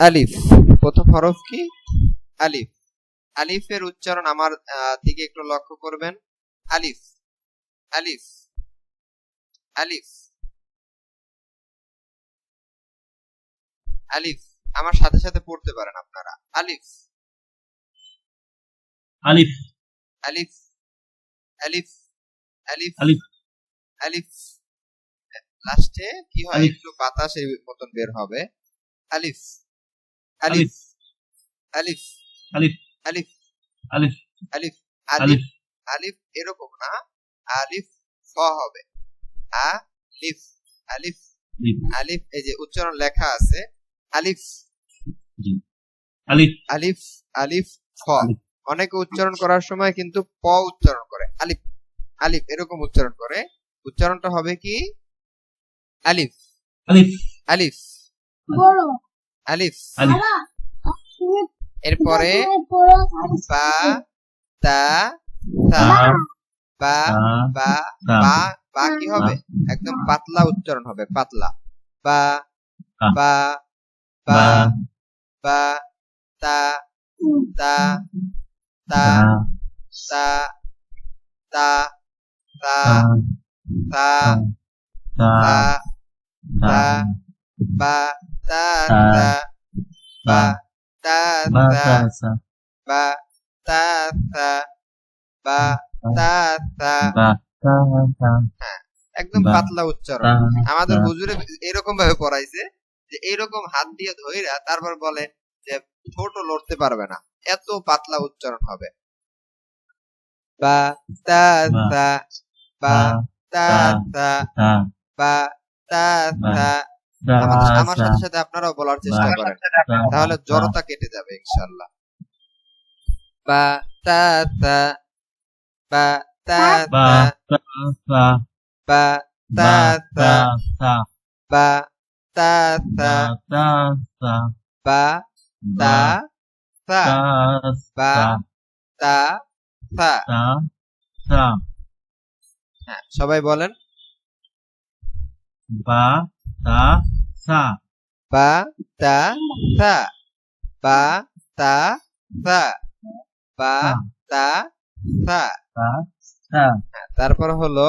আলিফ। প্রথম হরফ কি? আলিফ। আলিফের উচ্চারণ আমার দিকে একটু লক্ষ্য করবেন। আলিফ। আলিফ। আলিফ। আলিফ। আমার সাথে সাথে পড়তে পারেন আপনারা। আলিফ। আলিফ। আলিফ। আলিফ। আলিফ। আলিফ। আলিফ। লাস্টে কি হয়। একটু বাতাসের মতন বের হবে। আলিফ। আলিফ আলিফ আলিফ। আলিফ আলিফ আলিফ আলিফ আলিফ আলিফ এরকম না আলিফ ফ হবে আলিফ আলিফ আলিফ আলিফ এই যে উচ্চারণ লেখা আছে আলিফ আলিফ আলিফ আলিফ ফ। অনেকে উচ্চারণ করার সময় কিন্তু প উচ্চারণ করে আলিফ আলিফ এরকম উচ্চারণ করে উচ্চারণটা হবে কি আলিফ আলিফ আলিফ বড় আলিফ এরপরে বা তা বা বা বা বা কি হবে একদম পাতলা উচ্চারণ হবে পাতলা বা বা বা বা বা তা তা তা তা তা তা তা তা তা তা তা তা বা ta ta ba ta ta ba ta ta ba ta ta একদম পাতলা উচ্চারণ। আমাদের হুজুরে এরকম ভাবে পড়াইছে যে এরকম হাত দিয়ে ধইরা তারপর বলে যে ছোট লড়তে পারবে না। এত পাতলা উচ্চারণ হবে। বা তা তা বা তা তা বা তা তা আমার আমার সাথে সাথে আপনারাও বলার চেষ্টা করেন। তাহলে জড়তা কেটে যাবে ইনশাআল্লাহ। বা তা তা বা তা তা তা তা। বা তা তা তা বা তা তা। তা বা তা বা তা তা। বা তা তা। তা তা। হ্যাঁ সবাই বলেন। বা তা সা। তা তা তা। তা তারপর হলো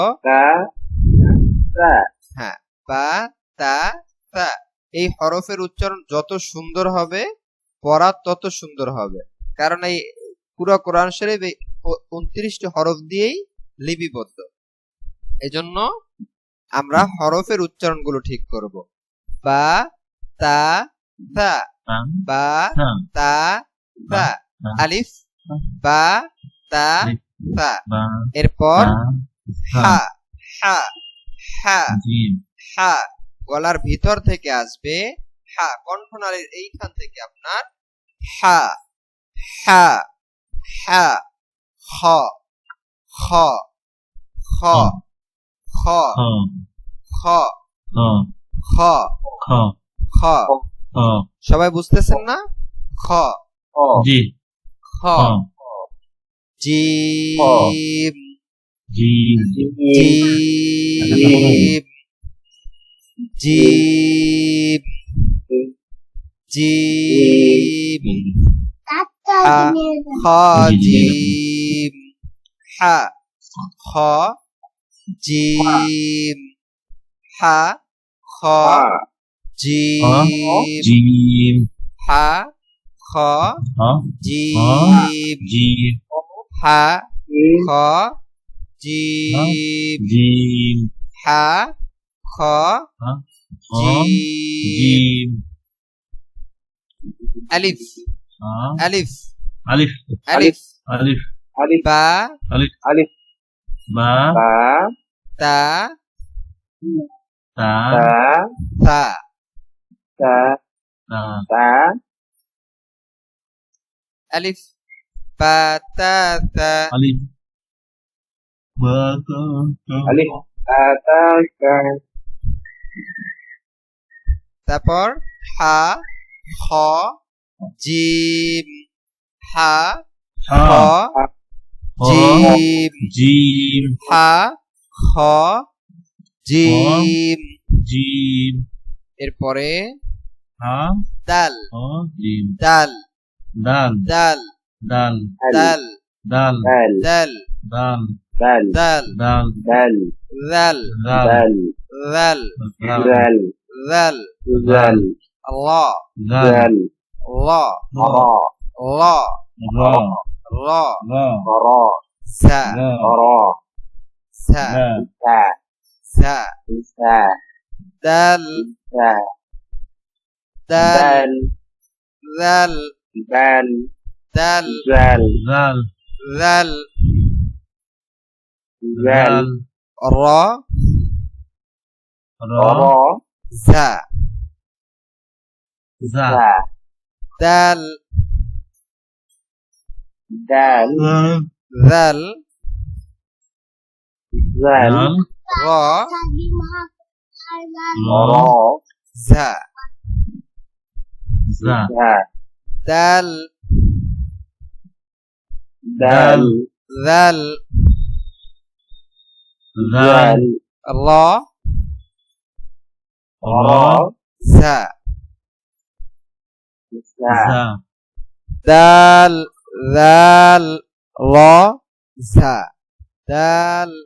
হ্যাঁ বা তা এই হরফের উচ্চারণ যত সুন্দর হবে পড়া তত সুন্দর হবে। কারণ এই পুরো কোরআন শরীফ এই উনত্রিশটি হরফ দিয়েই লিপিবদ্ধ। এজন্য আমরা হরফের উচ্চারণগুলো ঠিক করব। বা তা তা বা তা তা। আলিফ বা তা। তা এরপর হা হা হা হা গলার ভিতর থেকে আসবে হা। কণ্ঠনালীর এইখান থেকে আপনার হা হা হা খ খ। খ খ। খ। খ। খ। খ সবাই বুঝতেছেন না? খ। জি। খ। জি। জি। জি জি জি হ jim. Ha. Kho. Jim. Ha. Kho. Jim. Ha. Kho. Jim. Ha. Kho. Jim. Alif. Alif. Alif. Alif. Alif. Alif. Ba. Alif. Alif. ba ta. Ta. Ta. Ta. Ta. Ta. Alif. Batata alif. Batata alif. Batata তারপর হা খ gym হা খ হা খ gym gym হা খ gym gym এরপরে হা দাল হ gym দাল দাল দাল দাল দাল দাল دال দাল দাল دال দাল দাল دال দাল দাল দাল দাল দাল دال দাল دال আল্লাহ দাল دال আল্লাহ را. لا را. سا را. سا سا سا سا دل. سا دل. دل. دل. دل. دل. دل. دل. دل. را. را. سا سا دل. dal zal zal ra ra za za dal dal zal zal ra ra za za dal দাল دال দাল দাল دال রা রা সা سا জা দাল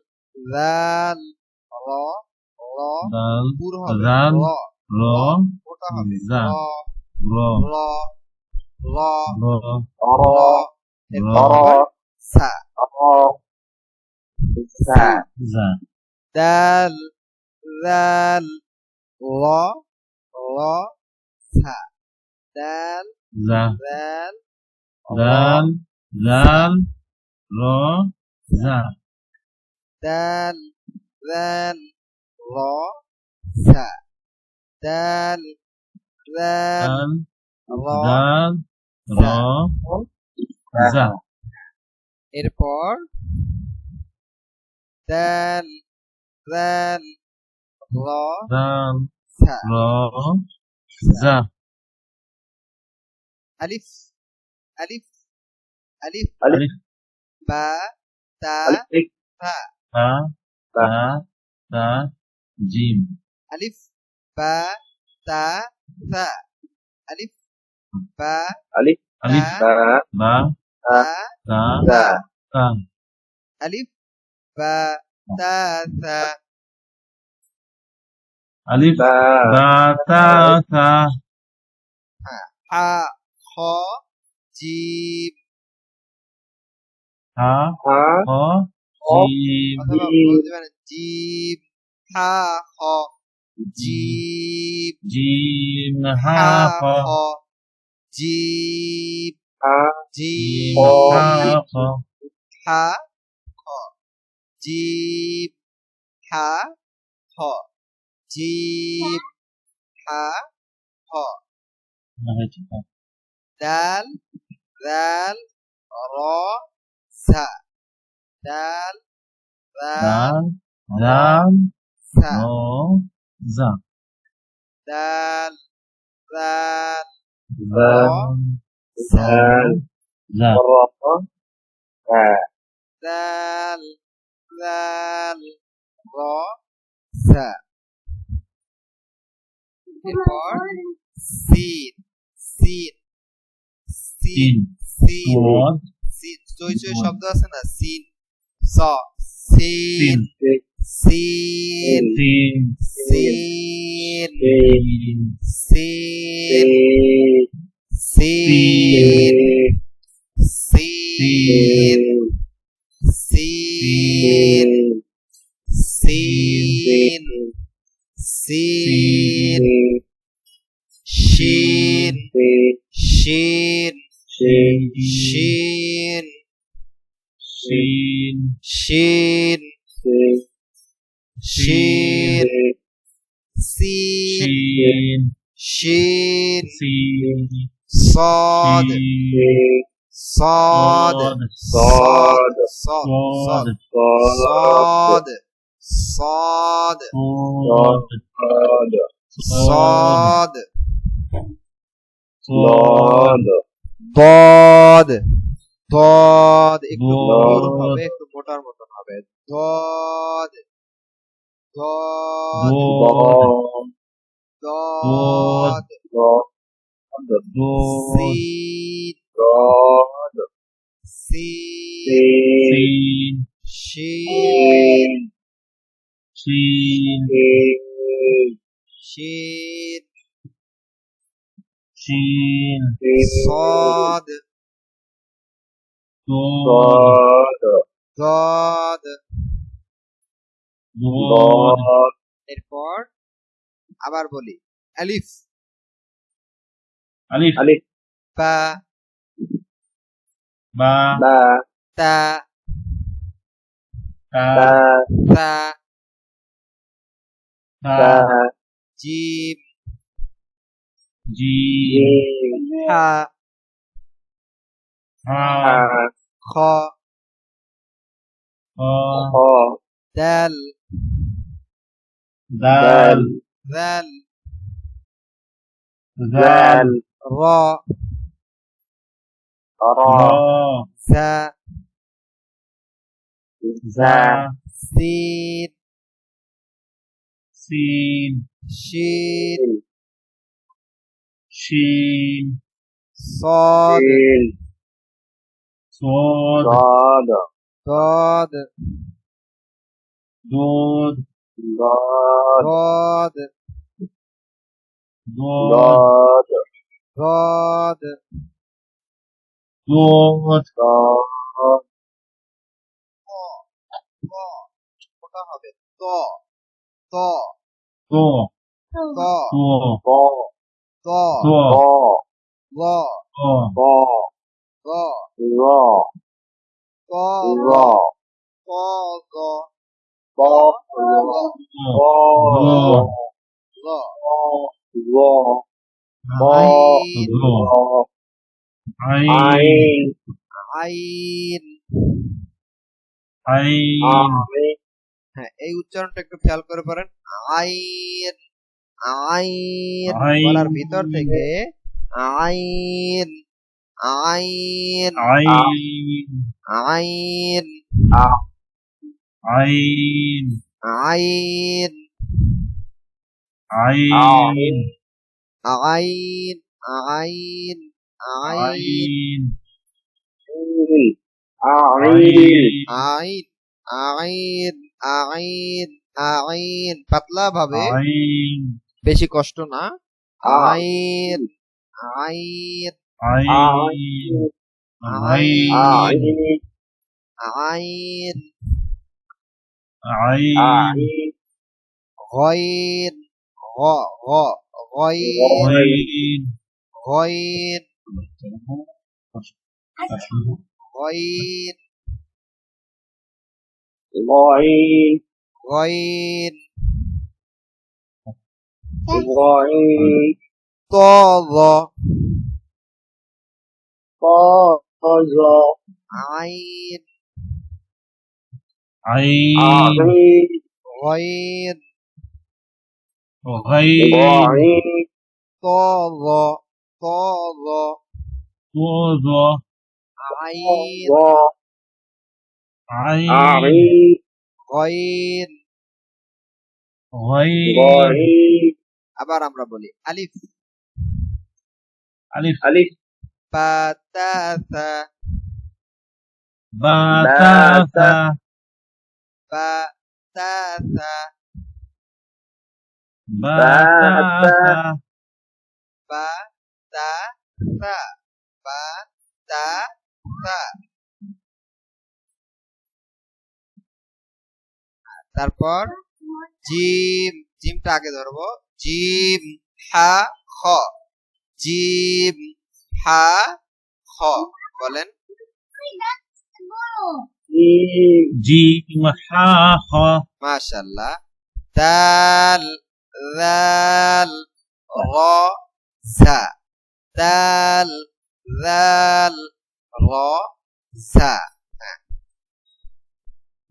দাল রা সা দাল দাল রা রা দাল পুর হবে দাল রা রা মোটা হবে যা। রা রা রা রা রা را রা এরপর را হবে সা را سا জা দাল দাল রা রা সা দাল জা দাল দাল দাল রা জা দাল দাল রা সা দাল দাল দাল রা ألف ألف ألف با تا ثا تا تا تا جيم ألف با تا ثا ألف با ألف ألف با با تا تا تا ألف با تا ثا ألف با تا ثا ها خ จีบฮะฮะฮะจีบจีบห้าคอจีบจีบห้าคอจีบฮะจีบฮะาคอห้าคอจีบฮะฮะจีบห้าคอ دال dal ra sa. Dal dal dal sa. ra za. Dal dal ra sa. za. Ra sa. Dal dal ra sa. এরপর সিন সিন সিন সিন সিন চই চই শব্দ আছে না সিন স সিন সিন সিন সিন সিন সিন সিন সিন সিন সিন Shin. Shin. Shin. Shin. Shin. shin, Shin. Sin. Sod. Sod. Sod. Sod. Sod. Sod. Sod. Sod. Sod. দদ একটু মতন হবে। Shin. صاد Dod. ضاد Dod. এরপর আবার বলি আলিফ Alif. Alif. বা Ba. Ba. তা Ta. Ta. তা Ta. Ta. Gym جيم حاء حاء خاء خاء دال. دال. ذال ذال راء راء زاء زاء سين سين شين shin, sod, shin, sod, sod, sod, dod, dod, dod, dod, dod, dod, ছোটা হবে ত ত ত ত ত গ Ba. Ra. Ra. ল Ra. Ba. আইন Ra. Ain. Ain. আইন Ain. Ain. হ্যাঁ এই উচ্চারণটা একটু খেয়াল করে পারেন আইন আইন আইন। বলার ভিতর থেকে আইন আইন. আইন. আইন. আইন আইন আইন Ain. Ain. আইন আইন আইন আইন পাতলা ভাবে Ain. বেশি কষ্ট না Ain. আইন আইন Ain. Ain. আইন Ain. Ain. غين غ Cosa. Cosa. Ain. Ain. Ain. Ain. Cosa. Cosa. Cosa. Ain. Ain. Ain. Ain. Ain. আবার আমরা বলি আলিফ। আলিফ। আলিফ। তারপর জিম। জিমটা আগে ধরবো। জিম, হা, খ জিম, হা, খ বলেন. Jim. Ha. Ha. মাশাল্লাহ দাল দাল র জা দাল দাল র জা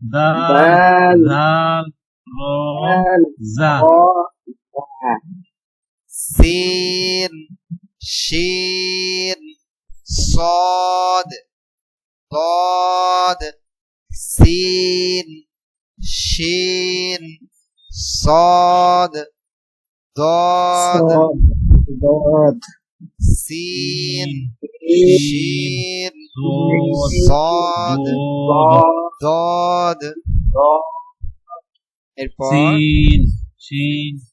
Dal. Dal. Dal. Ra. Sin, şin, sad, dad, sin, şin, sad, dad, dad, sin, şin, sad, dad, dad, sin, sin,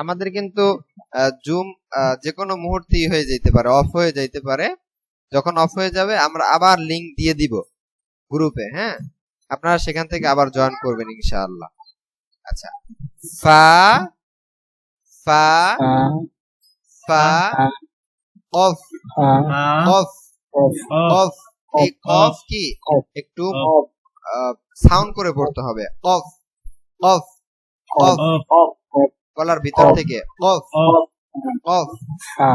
আমাদের কিন্তু জুম যে কোনো মুহূর্তেই হয়ে যেতে পারে অফ হয়ে যাইতে পারে। যখন অফ হয়ে যাবে আমরা আবার লিংক দিয়ে দিব গ্রুপে হ্যাঁ? আপনারা সেখান থেকে আবার জয়েন করবেন ইনশাআল্লাহ। আচ্ছা। ফা ফা ফা অফ অফ অফ অফ কফ কি? একটু সাউন্ড করে পড়তে হবে। অফ অফ অফ অফ গলার ভিতর থেকে কফ কফ ফা।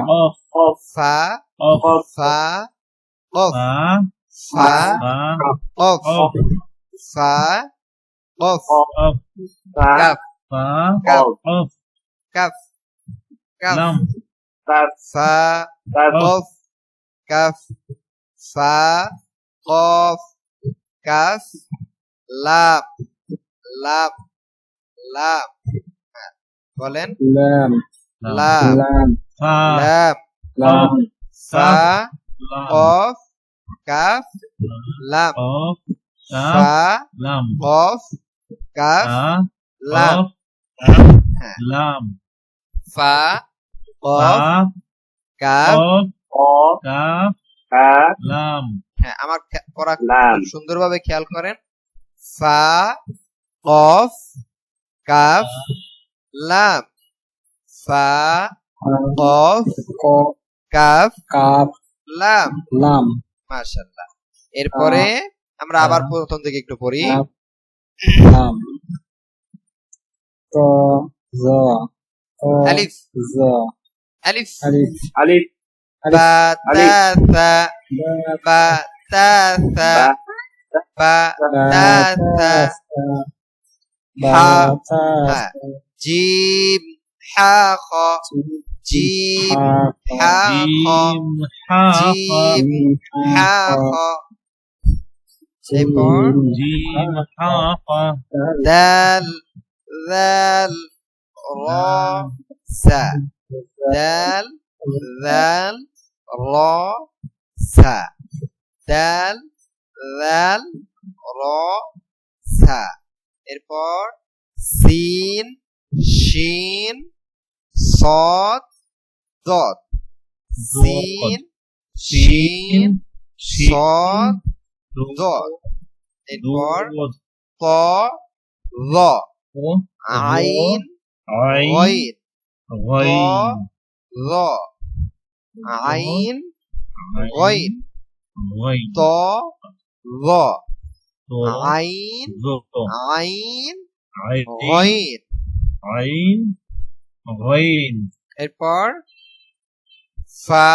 ফা। কফ ফা। কফ। ফা। কফ। কাফ কাফ। কাফ। কাফ ফা। কফ কাফ। ফা। কফ কাফ। লাভ লাভ লাভ বলেন। লাম। লাম। লাম। লাম। সা। কাফ। লাম। সা। লাম। কাফ। লাম। হ্যাঁ। লাম। ফা। কাফ। কাফ। লাম। হ্যাঁ আমার পড়া সুন্দরভাবে খেয়াল করেন। ফা। কফ। কাফ। লাম ফা কফ কাফ কাফ লাম। লাম। মাশাআল্লাহ। এরপরে আমরা আবার প্রথম থেকে একটু পড়ি। লাম। তো জ আলিফ। জ। আলিফ। আলিফ। আলিফ। বা তা সা বা জিম হা খ জিম হা খ জিম হা খ এরপর জিম হা খ দাল দাল র সা দাল দাল র সা দাল দাল র সা এরপর সিন শিন সদ দত সিন শিন সদ দত এরপর ত ল আইন গইন ত ল আইন গইন ত ল আইন আইন গইন আইন গইন এরপর ফা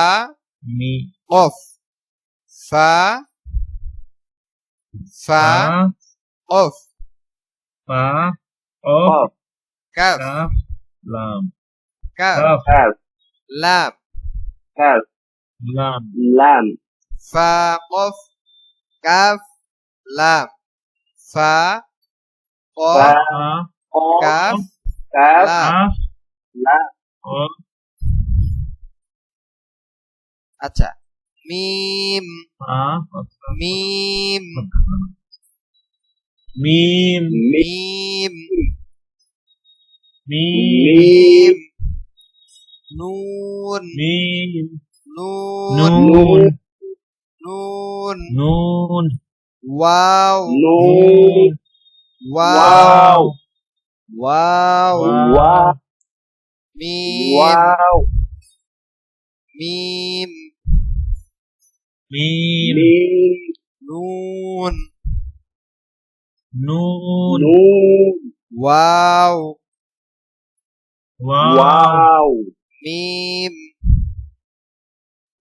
মি কফ। ফা ফা অফ ফা অফ কাফ। লাম। কাফ। লাম। কাফ। লাম। লাম। ফা কফ। কাফ। লাম। ফা কফ। কাফ। Kaf. Laf. Laf. Oh. Aja. Mim. Ah. Mim. Mim. Mim. Mim. Nun. Mim. Nun. Nun. Nun. Nun. Wow. Nun. Wow. wow. Wow. Wow. Mim. Wow. Mim. Mim. Mim. Nun. Nun. Wow. Wow. wow. Mim.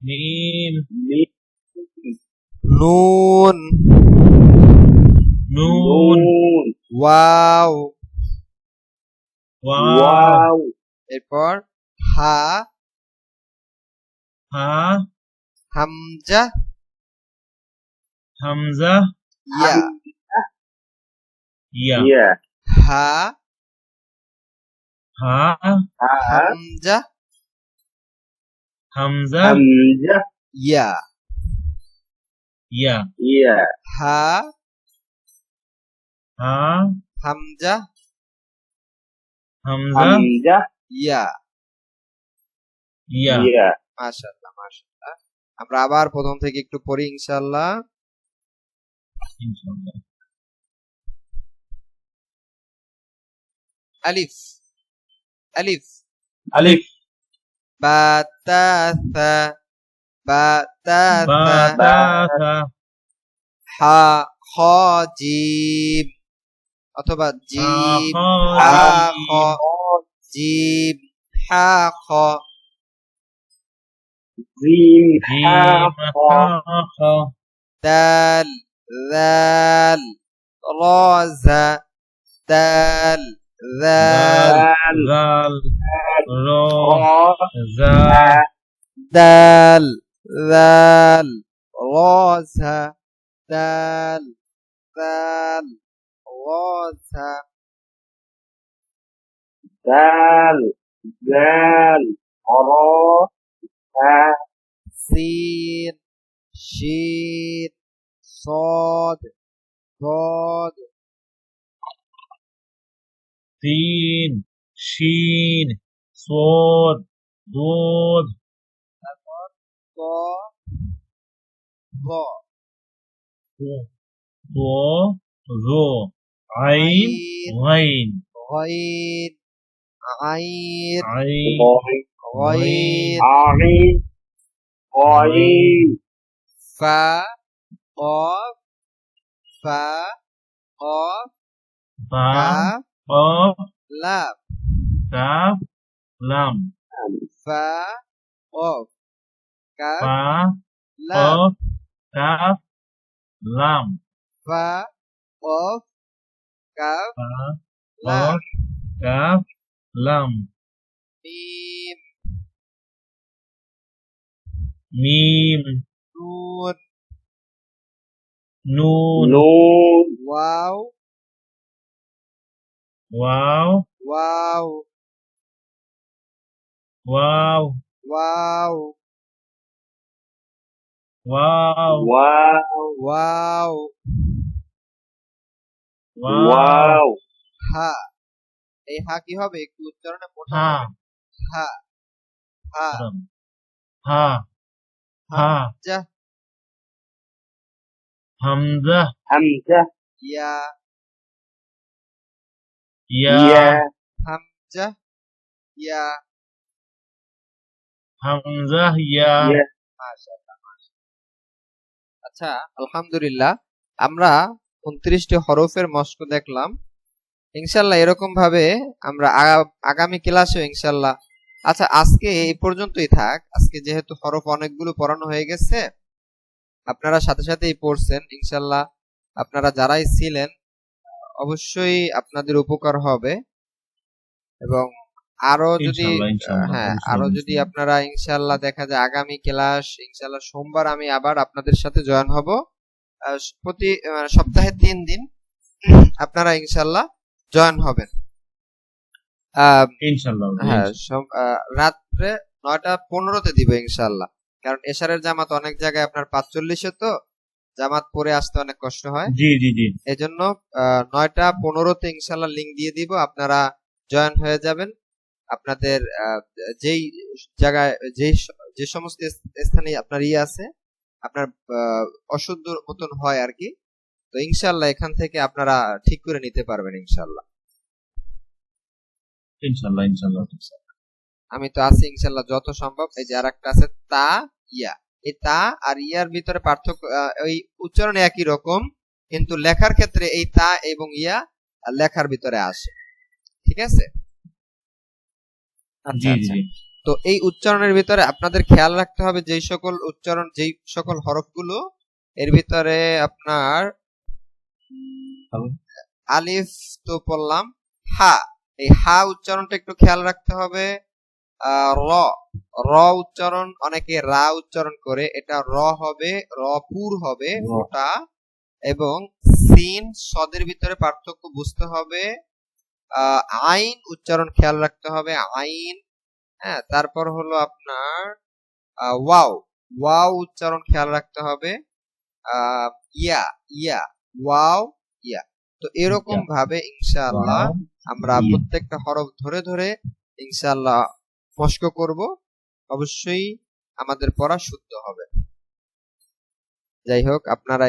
Mim. Mim. Nun. Nun. Wow. Wow Wow. এরপর হা হা হামজা হামজা ইয়া ইয়া Yeah. হা হা Ha. Hamza Hamza Hamza. ইয়া ইয়া Yeah. হা হা Hamza Hamza Hamza. ইয়া ইয়া Yeah. মাশাআল্লাহ মাশাআল্লাহ আমরা আবার প্রথম থেকে একটু পড়ি ইনশাআল্লাহ। ইনশাআল্লাহ। আলিফ। আলিফ। আলিফ। বা তা সা বা তা বা সা তা সা হা খ জিম। অথবা জিম হা হা খ খ জিম হা খ Zim. Gym Ha. হা Ha. খ দাল দাল র জা দাল দাল জাল Dal. র Ra. জা Ha. غاث دال دال قرا سين شين صاد صاد سين شين صاد ضاد ضاد ضاد ضاد عين غين غين عين عين غين عين غين فا قاف فا قاف با قاف لام كاف لام فا قاف كاف لام كاف لام فا قاف Kaf. Lam. Kaf. Lam. Mim. Mim. Nun. Nun. Nun. Wow. Wow. Wow. Wow. Wow. Wow. Wow. Wow. ওয়াও হা এই হা কি হবে? একটু উচ্চারণে মোটা হা। হা হা। হা হা। যা হামজা। Hamza. ইয়া। ইয়া। হামজা। ইয়া। হামজা ইয়া। আচ্ছা আলহামদুলিল্লাহ আমরা উনত্রিশটি হরফের মস্ক দেখলাম। ইনশাল্লাহ এরকম ভাবে আমরা আগামী ক্লাসেও ইনশাল্লাহ। আচ্ছা আজকে এই পর্যন্তই থাক। আজকে যেহেতু হরফ অনেকগুলো পড়ানো হয়ে গেছে আপনারা সাথে সাথেই পড়ছেন। ইনশাল্লাহ আপনারা যারাই ছিলেন অবশ্যই আপনাদের উপকার হবে। এবং আরও যদি হ্যাঁ আরও যদি আপনারা ইনশাল্লাহ দেখা যায় আগামী ক্লাস ইনশাল্লাহ সোমবার আমি আবার আপনাদের সাথে জয়েন হব। প্রতি সপ্তাহে তিন দিন আপনারা ইনশাল্লাহ জয়েন হবেন। আহ, হ্যাঁ রাত্রে নয়টা পনেরোতে দিব ইনশাল্লাহ কারণ এশারের জামাত অনেক জায়গায় আপনার পাঁচচল্লিশে তো জামাত পরে আসতে অনেক কষ্ট হয়। জি জি জি। এজন্য নয়টা পনেরোতে ইনশাল্লাহ লিঙ্ক দিয়ে দিব আপনারা জয়েন হয়ে যাবেন। আপনাদের আহ, যেই জায়গায় যেই যে সমস্ত স্থানে আপনার ইয়ে আছে আপনার অশুদ্ধ মতন হয় আর কি তো ইনশাল্লাহ এখান থেকে আপনারা ঠিক করে নিতে পারবেন ইনশাল্লাহ ইনশাআল্লাহ ইনশাআল্লাহ আমি তো আছি ইনশাল্লাহ যত সম্ভব। এই যে আর একটা আছে তা ইয়া। এই তা আর ইয়ার ভিতরে পার্থক্য ওই উচ্চারণ একই রকম কিন্তু লেখার ক্ষেত্রে এই তা এবং ইয়া লেখার ভিতরে আসে। ঠিক আছে? আচ্ছা, জি জি আচ্ছা। জি। তো এই উচ্চারণের ভিতরে আপনাদের খেয়াল রাখতে হবে যেই সকল উচ্চারণ যেই সকল হরফগুলো এর ভিতরে আপনার আলিফ তো পড়লাম হা। এই হা উচ্চারণটা একটু খেয়াল রাখতে হবে। র। র উচ্চারণ অনেকে রা উচ্চারণ করে এটা র হবে র পুর হবে। ওটা এবং সিন সদের ভিতরে পার্থক্য বুঝতে হবে। আহ, আইন উচ্চারণ খেয়াল রাখতে হবে আইন। হ্যাঁ তারপর হলো আপনার ওয়াও ওয়াও উচ্চারণ খেয়াল রাখতে হবে। ইয়া ইয়া ওয়াও ইয়া। তো এরকম ভাবে ইনশাআল্লাহ আমরা প্রত্যেকটা হরফ ধরে ধরে ইনশাআল্লাহ মস্ক করব। অবশ্যই আমাদের পড়া শুদ্ধ হবে। যাই হোক আপনারা